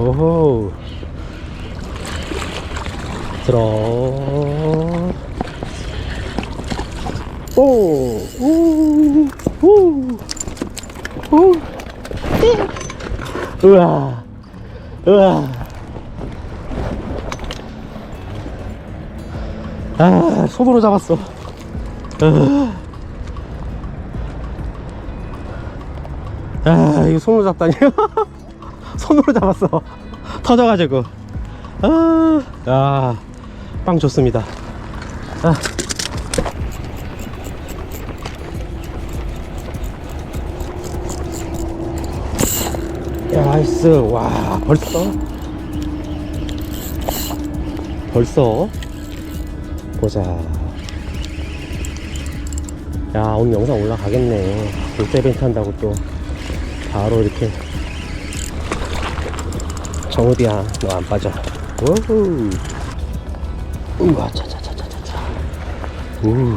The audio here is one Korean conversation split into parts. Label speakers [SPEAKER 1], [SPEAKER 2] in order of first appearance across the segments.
[SPEAKER 1] 오호. 들어. 오, 우, 우, 우. 으아, 으아. 아, 손으로 잡았어. 으아. 아, 이거 손으로 잡다니. 손으로 잡았어. 터져가지고. 아, 아, 빵 좋습니다. 아. 야, 나이스. 와, 벌써? 벌써? 보자. 야, 오늘 영상 올라가겠네. 골대 이벤트 한다고 또 바로 이렇게. 정우디야, 너 안 빠져. 우후. 우와, 차차차차차차. 우.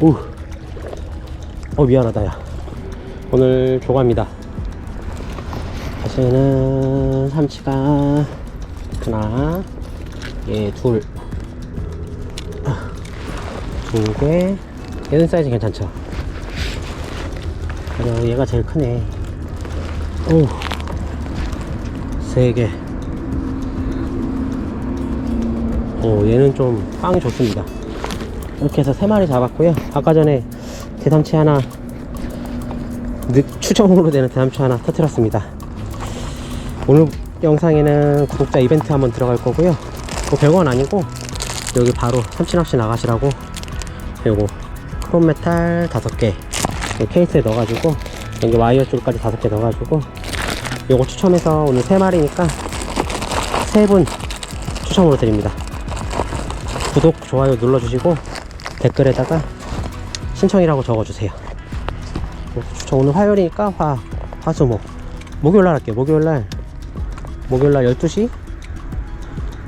[SPEAKER 1] 우. 어, 미안하다, 야. 오늘 조가입니다. 사실은 삼치가 하나, 얘 둘, 아, 두 개. 얘는 사이즈 괜찮죠? 그리고 얘가 제일 크네. 오, 세 개. 오, 얘는 좀 빵이 좋습니다. 이렇게 해서 세 마리 잡았고요. 아까 전에 대삼치 하나, 늑, 추정으로 되는 대삼치 하나 터뜨렸습니다. 오늘 영상에는 구독자 이벤트 한번 들어갈 거고요. 뭐 별건 아니고 여기 바로 삼치낚시 나가시라고 요거 크롬 메탈 다섯 개 케이스에 넣어가지고 여기 와이어 줄까지 다섯 개 넣어가지고 요거 추첨해서 오늘 세 마리니까 세분 추첨으로 드립니다. 구독 좋아요 눌러주시고 댓글에다가 신청이라고 적어주세요. 추첨 오늘 화요일이니까 화 화수목 목요일날 할게요. 목요일날 목요일날 12시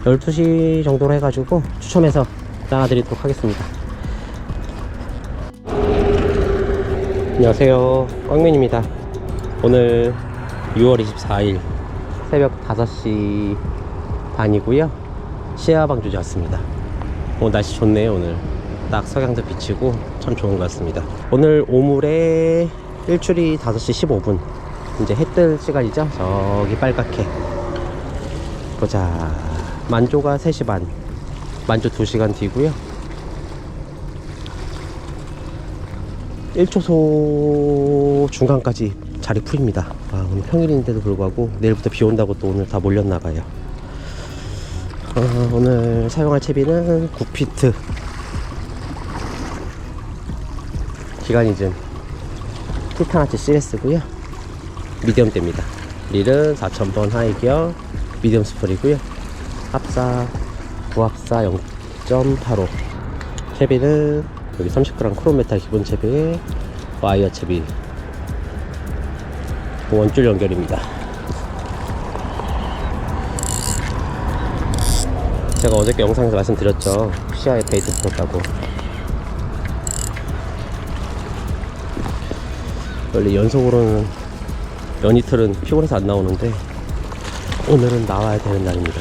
[SPEAKER 1] 12시 정도로 해가지고 추첨해서 나눠드리도록 하겠습니다 안녕하세요 꽝맨입니다 오늘 6월 24일 새벽 5시 반이고요. 시야방 주제 왔습니다. 오늘 날씨 좋네요 오늘. 딱 석양도 비치고 참 좋은 것 같습니다. 오늘 오물에 일출이 5시 15분. 이제 해 뜰 시간이죠? 저기 빨갛게. 보자. 만조가 3시 반. 만조 2시간 뒤고요. 1초소 중간까지 자리 풀입니다. 아, 오늘 평일인데도 불구하고 내일부터 비 온다고 또 오늘 다 몰렸나 봐요. 어, 오늘 사용할 채비는 9피트. 기간이즘 티타나치 CS고요. 미디엄대입니다. 릴은 4000번 하이기어 미디엄 스풀이고요. 합사 부합사 0.85 채비는 여기 30g 크롬메탈 기본 채비에 와이어 채비 원줄 연결입니다 제가 어저께 영상에서 말씀드렸죠 시야에 베이트 붙었다고 원래 연속으로는 연이틀은 피곤해서 안 나오는데 오늘은 나와야 되는 날입니다.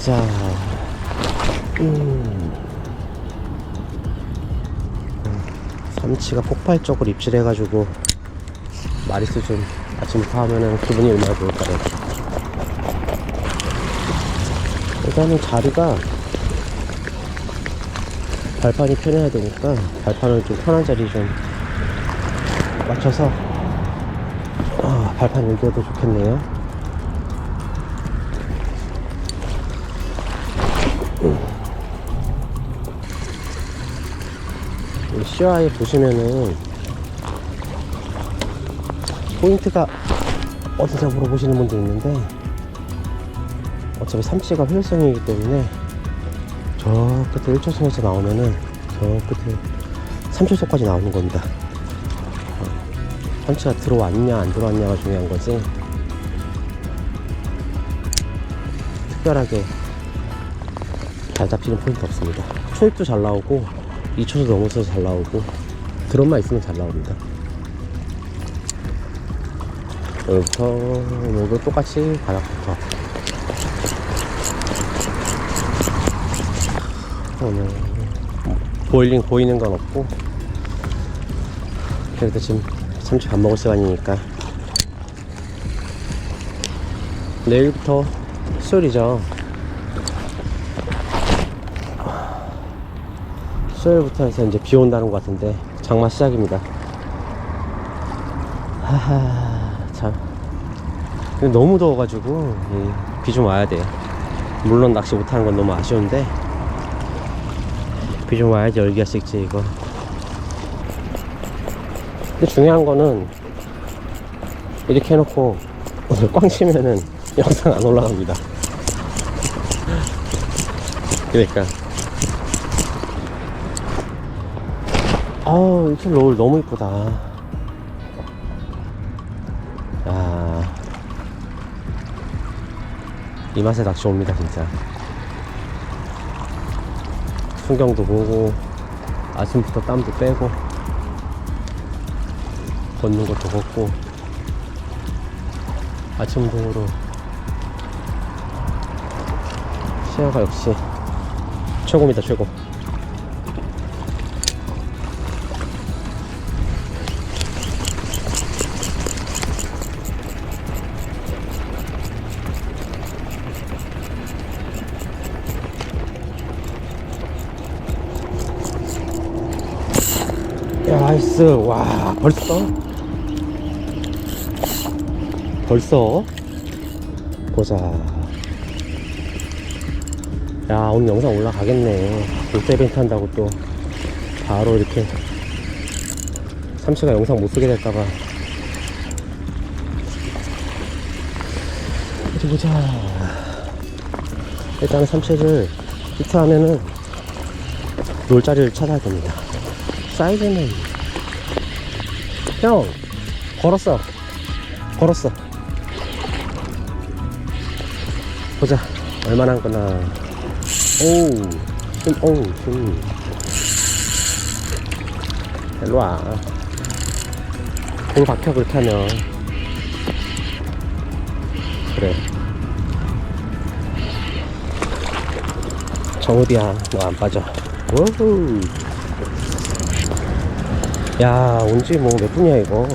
[SPEAKER 1] 자, 음. 삼치가 폭발적으로 입질해가지고 마리수 좀 아침부터 하면은 기분이 얼마나 좋을까요? 일단은 자리가 발판이 편해야 되니까 발판을 좀 편한 자리 좀 맞춰서 아, 발판 여기여도 좋겠네요. 이 CI에 보시면은 포인트가 어디서 물어보시는 분도 있는데 어차피 삼치가 효율성이기 때문에 저 끝에 1초선에서 나오면은 저 끝에 3초선까지 나오는 겁니다. 펀치가 들어왔냐 안 들어왔냐가 중요한 거지 특별하게 잘 잡히는 포인트 없습니다 초입도 잘 나오고 2초도 넘어서 잘 나오고 드럼만 있으면 잘 나옵니다. 여기부터 여기도 똑같이 바닥부터. 오늘 보일링 보이는 건 없고 그래도 지금 참치 밥 먹을 시간이니까 내일부터 수요일이죠 수요일부터 해서 이제 비 온다는 것 같은데 장마 시작입니다. 하하 참. 너무 더워가지고 비 좀 와야 돼요. 물론 낚시 못하는 건 너무 아쉬운데 비 좀 와야지 열기가 식지 이거. 근데 중요한 거는 이렇게 해놓고 오늘 꽝 치면은 영상 안 올라갑니다. 그러니까 아우 이렇게 롤 너무 이쁘다 야, 이 맛에 낚시 옵니다, 진짜. 풍경도 보고, 아침부터 땀도 빼고, 걷는 것도 걷고, 아침 운동으로 시야가 역시 최고입니다, 최고. 나이스. 와, 벌써? 벌써? 보자. 야, 오늘 영상 올라가겠네. 롯데 이벤트 한다고 또 바로 이렇게 삼시가 영상 못 쓰게 될까봐. 어디 보자. 일단은 삼치를 히트하면은 롤자리를 찾아야 됩니다. 사이즈는 형 걸었어. 걸었어. 보자. 얼마나 한 거나. 오우 힘 오우 힘 일로와. 볼 박혀 그렇게 하면. 그래. 정우비야? 너 안 빠져. 우후 야, 온지 뭐 몇 분이야, 이거.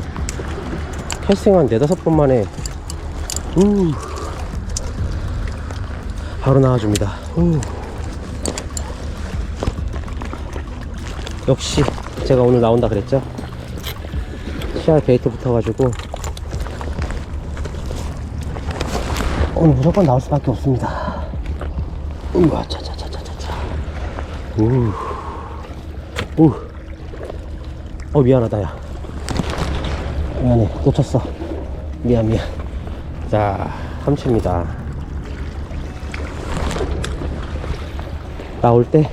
[SPEAKER 1] 캐스팅 한 네다섯 번 만에, 우 바로 나와줍니다. 우 역시, 제가 오늘 나온다 그랬죠? CR 게이트 붙어가지고, 오늘 무조건 나올 수밖에 없습니다. 우와, 차차차차차차. 우 우. 어 미안하다 야 미안해 놓쳤어 미안 미안 자 삼치입니다 나올 때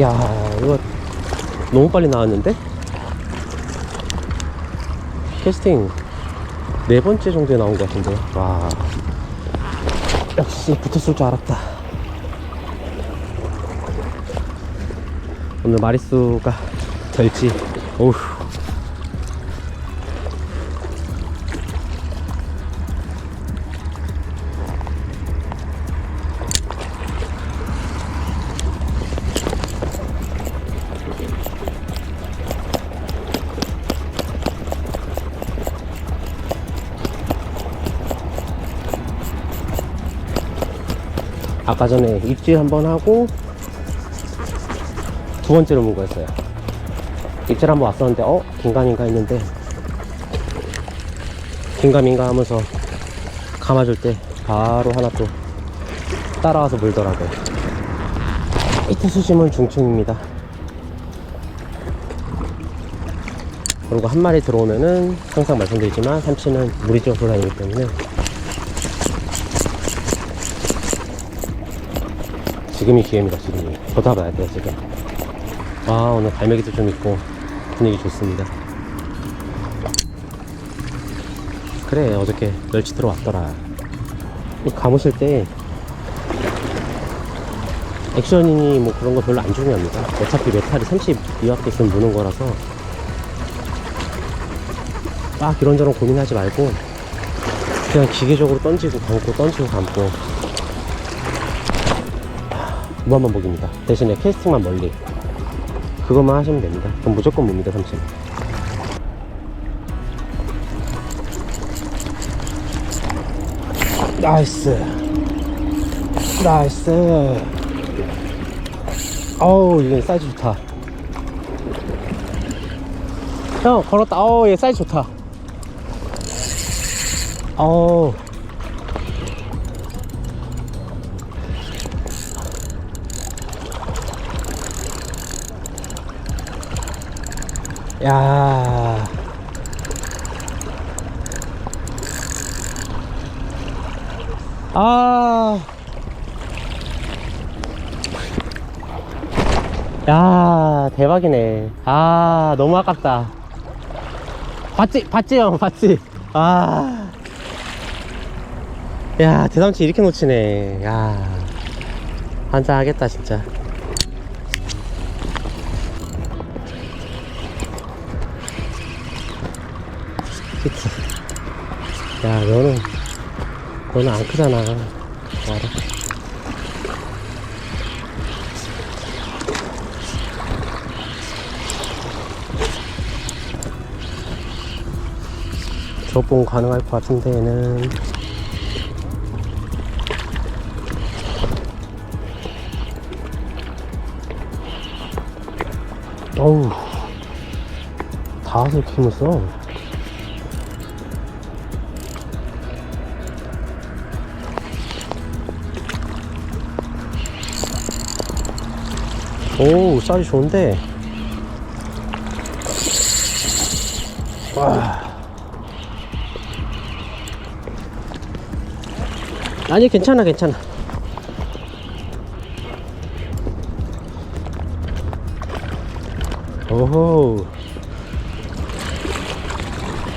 [SPEAKER 1] 야, 이거 너무 빨리 나왔는데? 캐스팅 네 번째 정도에 나온 것 같은데. 와. 역시 붙었을 줄 알았다. 오늘 마리수가 될지, 오우. 아까 전에 입질 한번 하고 두 번째로 문 거였어요. 입질 한번 왔었는데 어 긴가민가 했는데 긴가민가 하면서 감아줄 때 바로 하나 또 따라와서 물더라고요. 히트 수심은 중층입니다. 그리고 한 마리 들어오면은 항상 말씀드리지만 삼치는 좀 돌아다니기 때문에 지금이 기회입니다 지금이. 더 잡아야 돼요 지금. 아 오늘 갈매기도 좀 있고 분위기 좋습니다. 그래 어저께 멸치 들어왔더라. 이 감으실 때 액션이니 뭐 그런 거 별로 안 중요합니다. 어차피 메탈이 30 이하께 있으면 무는 거라서. 막 이런저런 고민하지 말고 그냥 기계적으로 던지고 감고 던지고 감고 무한 반 복입니다. 대신에 캐스팅만 멀리. 그것만 하시면 됩니다. 그럼 무조건 뭡니다 30. 나이스. 나이스. 어우 이건 사이즈 좋다. 형 걸었다. 어우 얘 사이즈 좋다. 어우 야 아. 야, 대박이네. 아, 너무 아깝다. 봤지? 봤지, 형? 봤지? 아. 야, 대삼치 이렇게 놓치네. 야. 환장하겠다, 진짜. 히트. 야, 너는, 너는 안 크잖아. 알아. 조금 가능할 것 같은데 얘는 어우 다섯을 키 오 쌀이 좋은데. 와. 아니 괜찮아 괜찮아. 오호.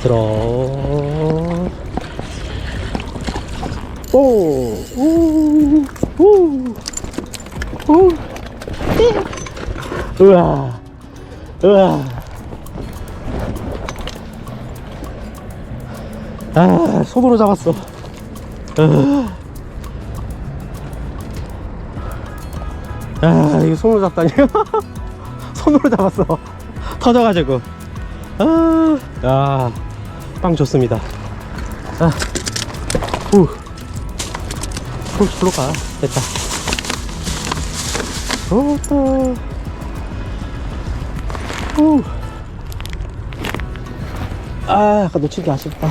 [SPEAKER 1] 들어. 오우 우우 우와 아 손으로 잡았어. 아. 아 이거 손으로 잡다니 손으로 잡았어. 터져가지고. 아야빵 좋습니다. 아후. 후 불러 가. 됐다. 오또 후. 아, 아까 놓친 게 아쉽다.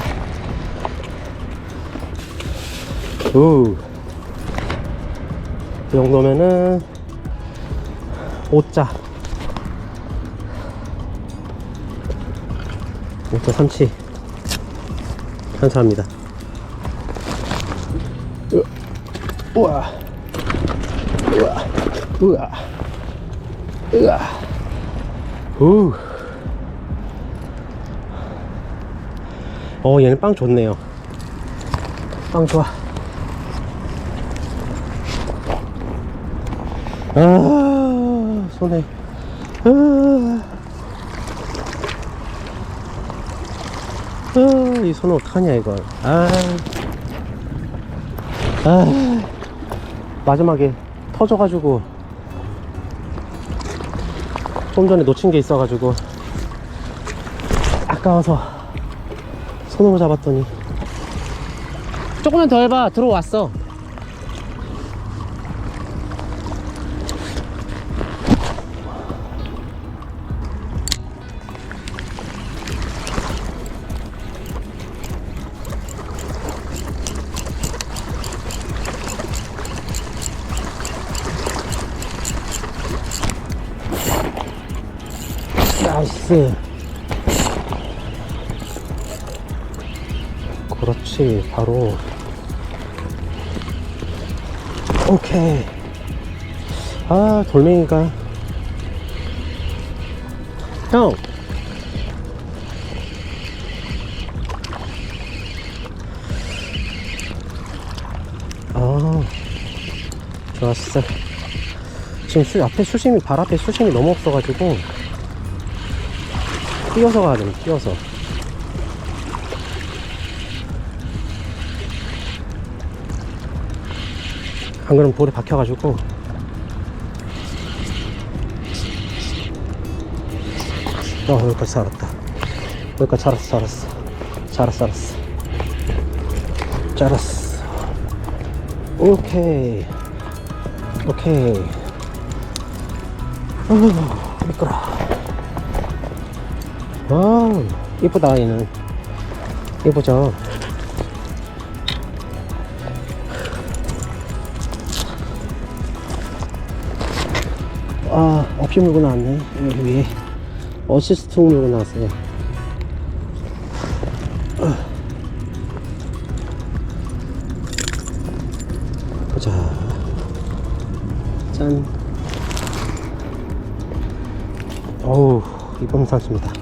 [SPEAKER 1] 우. 이 정도면은 5자. 5자 삼치. 감사합니다. 으, 우와 우와 우와 우와 우. 어 얘는 빵 좋네요. 빵 좋아. 아 손에. 아, 아, 이 손을 어떡하냐 이걸. 아, 아 마지막에 터져가지고 좀 전에 놓친 게 있어가지고 아까워서 손으로 잡았더니. 조금만 더 해봐. 들어왔어 나이스 그렇지 바로. 오케이. 아 돌멩이가. 형! 아, 좋았어. 지금 수, 앞에 수심이, 발 앞에 수심이 너무 없어가지고, 뛰어서 가야 되네, 뛰어서. 안 그러면 볼에 박혀가지고. 어, 여기까지 살았다. 여기까지 살았어, 살았어. 살았어, 살았어. 잘았어. 오케이. 오케이. 어휴, 미끄러. 와, 이쁘다, 얘는. 이쁘죠? 아, 없이 물고 나왔네. 여기 위에. 어시스트 물고 나왔어요. 보자. 짠. 어우, 이번 산수입니다.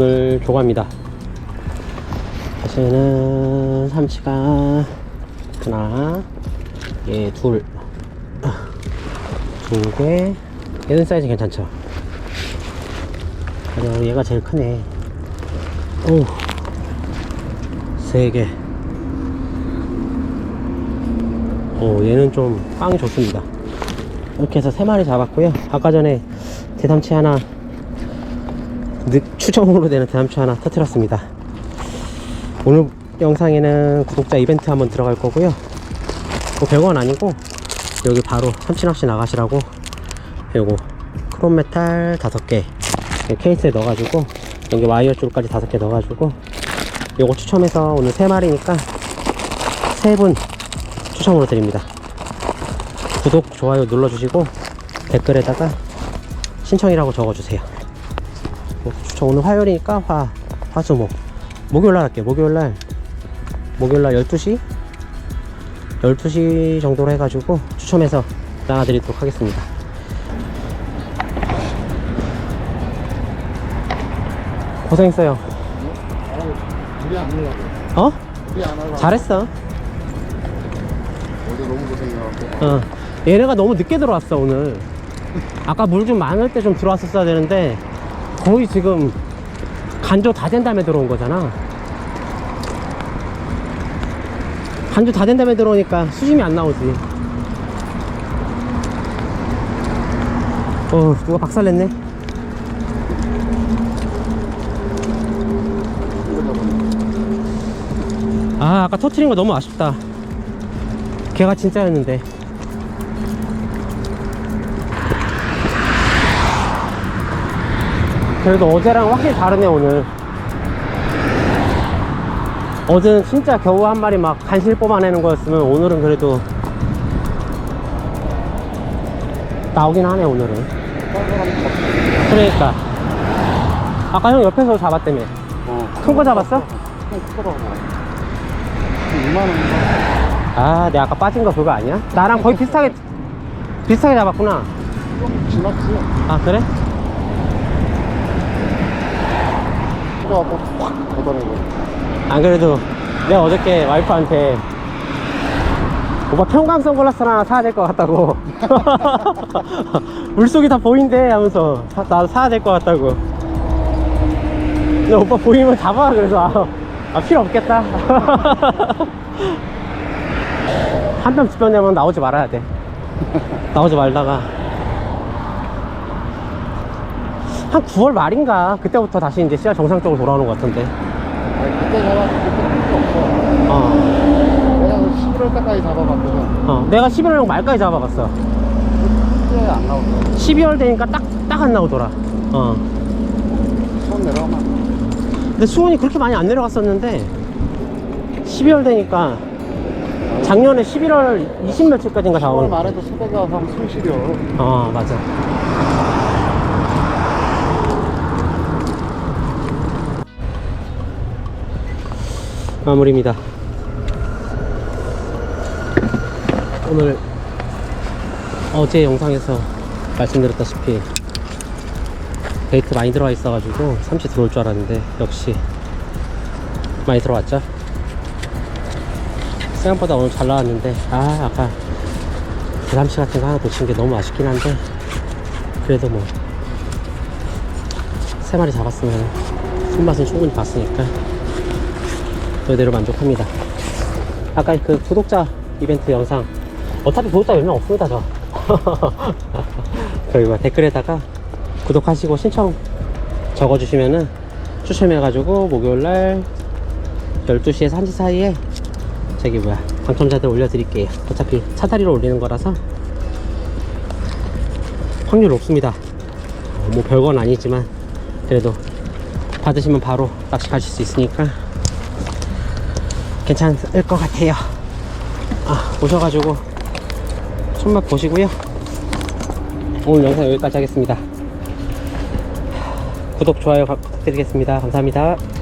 [SPEAKER 1] 오늘 조과입니다. 사실은 삼치가 하나, 얘 둘, 두 개. 얘는 사이즈 괜찮죠? 아니요, 얘가 제일 크네. 오, 세 개. 오, 얘는 좀 빵이 좋습니다. 이렇게 해서 세 마리 잡았고요. 아까 전에 대담치 하나, 늑 추정으로 되는 대담치 하나 터뜨렸습니다. 오늘 영상에는 구독자 이벤트 한번 들어갈 거고요. 뭐 별건 아니고, 여기 바로 삼치낚시 나가시라고, 요거, 크롬메탈 다섯 개 케이스에 넣어가지고, 여기 와이어 줄까지 다섯 개 넣어가지고, 요거 추첨해서 오늘 세 마리니까, 세분 추첨으로 드립니다. 구독, 좋아요 눌러주시고 댓글에다가 신청이라고 적어주세요. 뭐, 추첨 오늘 화요일이니까 화, 화수목. 목요일날 할게요. 목요일날, 목요일날 12시? 12시 정도로 해가지고 추첨해서 나눠드리도록 하겠습니다. 고생했어요. 어? 잘했어.
[SPEAKER 2] 어제 너무 고생해갖고.
[SPEAKER 1] 어. 얘네가 너무 늦게 들어왔어 오늘 아까 물 좀 많을 때 좀 들어왔었어야 되는데 거의 지금 간조 다 된 다음에 들어온 거잖아. 간조 다 된 다음에 들어오니까 수심이 안 나오지. 어 누가 박살냈네? 아 아까 터트린 거 너무 아쉽다. 걔가 진짜였는데 그래도 어제랑 확실히 다르네 오늘 어제는 진짜 겨우 한 마리 막 간실 뽑아내는 거였으면 오늘은 그래도 나오긴 하네 오늘은 그러니까 아까 형 옆에서 잡았다며
[SPEAKER 2] 어.
[SPEAKER 1] 큰거 잡았어?
[SPEAKER 2] 2만원인가?
[SPEAKER 1] 아 내가 아까 빠진 거 그거 아니야? 나랑 거의 비슷하게 비슷하게 잡았구나
[SPEAKER 2] 좀 지났지.
[SPEAKER 1] 아 그래?
[SPEAKER 2] 그래갖고 확 걷어내고.
[SPEAKER 1] 안 그래도 내가 어저께 와이프한테 오빠 평광 선글라스 하나 사야 될 것 같다고. 물속이 다 보인대 하면서 사, 나도 사야 될 것 같다고. 근데 오빠 보이면 잡아. 그래서 아, 아 필요 없겠다. 한뼘두뼘 되면 나오지 말아야 돼. 나오지 말다가 한 9월 말인가 그때부터 다시 이제 씨알 정상적으로 돌아오는 것 같은데
[SPEAKER 2] 아니, 그때 잡았을 때 필요 없어.
[SPEAKER 1] 어,
[SPEAKER 2] 내가 11월 때까지 잡아봤거든.
[SPEAKER 1] 어. 내가 11월 말까지 잡아봤어
[SPEAKER 2] 그때 안 나오더라고.
[SPEAKER 1] 12월 되니까 딱, 딱 안 나오더라. 어.
[SPEAKER 2] 처음 내려가면.
[SPEAKER 1] 근데 수온이 그렇게 많이 안 내려갔었는데, 12월 되니까, 작년에 11월 20 며칠까지인가
[SPEAKER 2] 10월
[SPEAKER 1] 잡아본
[SPEAKER 2] 말에도 수배가 한 손실이요.
[SPEAKER 1] 어, 맞아. 마무리입니다. 오늘 어제 영상에서 말씀드렸다시피 베이트 많이 들어와 있어가지고 삼치 들어올 줄 알았는데 역시 많이 들어왔죠? 생각보다 오늘 잘 나왔는데 아 아까 대삼치 같은 거 하나 놓친 게 너무 아쉽긴 한데 그래도 뭐 세 마리 잡았으면 손맛은 충분히 봤으니까 그대로 만족합니다. 아까 그 구독자 이벤트 영상 어차피 구독자 몇 명 없습니다 저. 뭐 댓글에다가 구독하시고 신청 적어주시면은 추첨해가지고 목요일날 12시에서 1시 사이에 저기 뭐야 당첨자들 올려드릴게요. 어차피 사다리로 올리는 거라서 확률 높습니다. 어, 뭐 별건 아니지만 그래도 받으시면 바로 낚시 가실 수 있으니까 괜찮을 것 같아요. 아 오셔가지고 손맛 보시고요. 오늘 영상 여기까지 하겠습니다. 구독 좋아요 부탁드리겠습니다. 감사합니다